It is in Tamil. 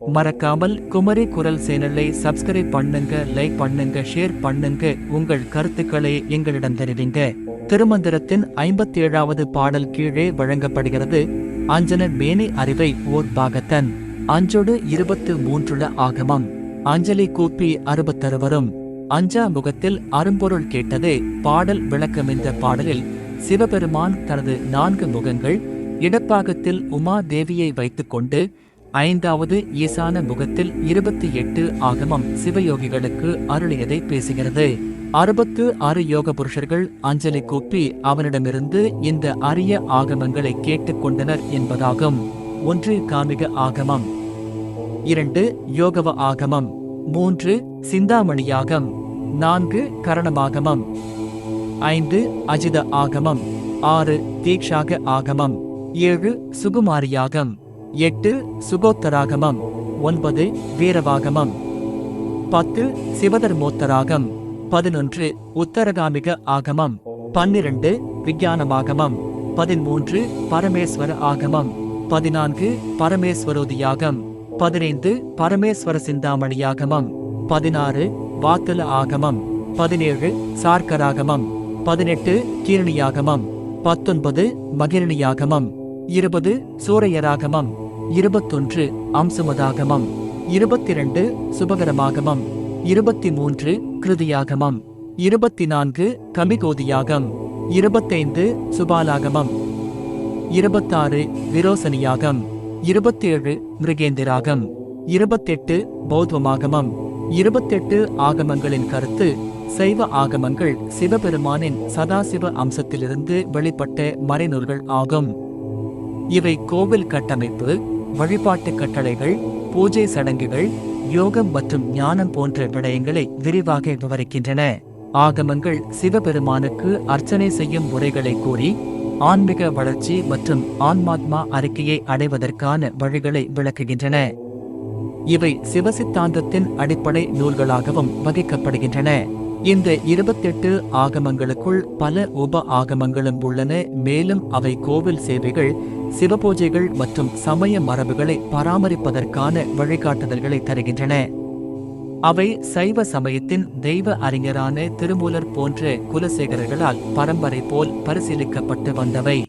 மறக்காமல் குமரி குரல் சேனலை சப்ஸ்கிரைப் பண்ணுங்க லைக் பண்ணுங்க ஷேர் பண்ணுங்க. உங்கள் கருத்துக்களை எங்களிடம் தெரிவிங்க. திருமந்திரத்தின் ஐம்பத்தி ஏழாவது பாடல் கீழே வழங்கப்படுகிறது. அஞ்சன மேனி அறிவை ஓர் பாகத்தன். அஞ்சொடு இருபத்து மூன்றுல ஆகமம். அஞ்சலி கூப்பி அறுபத்தருவரும் அஞ்சா முகத்தில் அரும்பொருள் கேட்டதே பாடல் விளக்கம் இந்த பாடலில் சிவபெருமான் தனது நான்கு முகங்கள் இடப்பாகத்தில் உமா தேவியை வைத்துக்கொண்டு ஐந்தாவது ஈசான முகத்தில் இருபத்தி எட்டு ஆகமம் சிவயோகிகளுக்கு அருளியதை பேசுகிறது. அறுபத்து ஆறு யோக புருஷர்கள் அஞ்சலி கூப்பி அவனிடமிருந்து இந்த அரிய ஆகமங்களை கேட்டுக்கொண்டனர் என்பதாகும். ஒன்று காமிக ஆகமம். இரண்டு யோகவ ஆகமம். மூன்று சிந்தாமணியாகம் நான்கு கரணமாகமம். ஐந்து அஜித ஆகமம். ஆறு தீக்ஷாக ஆகமம். ஏழு சுகுமாரியாகம் எட்டு சுகோத்தராகமம். ஒன்பது வீரவாகமம். பத்து சிவதர்மோத்தராகம். பதினொன்று உத்தரகாமிக ஆகமம். பன்னிரண்டு விஞ்ஞானமாகமம். பதிமூன்று பரமேஸ்வர ஆகமம். பதினான்கு பரமேஸ்வரோதியாகம். பதினைந்து பரமேஸ்வர சிந்தாமணியாகமம். பதினாறு வாத்தல ஆகமம். பதினேழு சார்க்கராகமம். பதினெட்டு கீரணியாகமம். பத்தொன்பது மகிரணியாகமம். இருபது சூரையராகமம் இருபத்தொன்று அம்சுமதாகமம் இருபத்திரண்டு சுபகரமாகமம் இருபத்தி மூன்று கிருதியாகமம் இருபத்தி நான்கு கமிகோதியாகம் இருபத்தைந்து சுபாலாகமம் இருபத்தாறு விரோசனியாகம் இருபத்தேழு மிருகேந்திராகம் இருபத்தெட்டு பௌத்தமாகமம் இருபத்தெட்டு ஆகமங்களின் கருத்து சைவ ஆகமங்கள் சிவபெருமானின் சதாசிவ அம்சத்திலிருந்து வெளிப்பட்ட மறைநூல்கள் ஆகும். இவை கோவில் கட்டமைப்பு வழிபாட்டு கட்டளைகள் பூஜை சடங்குகள் யோகம் மற்றும் ஞானம் போன்ற விடயங்களை விரிவாக விவரிக்கின்றன. ஆகமங்கள் சிவபெருமானுக்கு அர்ச்சனை செய்யும் முறைகளை கூறி ஆன்மீக வளர்ச்சி மற்றும் ஆன்மாத்மா அறிக்கையை அடைவதற்கான வழிகளை விளக்குகின்றன. இவை சிவசித்தாந்தத்தின் அடிப்படை நூல்களாகவும் வகிக்கப்படுகின்றன. இந்த இருபத்தெட்டு ஆகமங்களுக்குள் பல உப ஆகமங்களும் உள்ளன. மேலும் அவை கோவில் சேவைகள் சிவபூஜைகள் மற்றும் சமய மரபுகளை பராமரிப்பதற்கான வழிகாட்டுதல்களை தருகின்றன. அவை சைவ சமயத்தின் தெய்வ அறிஞரான திருமூலர் போன்ற குலசேகரர்களால் பரம்பரை போல் பரிசீலிக்கப்பட்டு வந்தவை.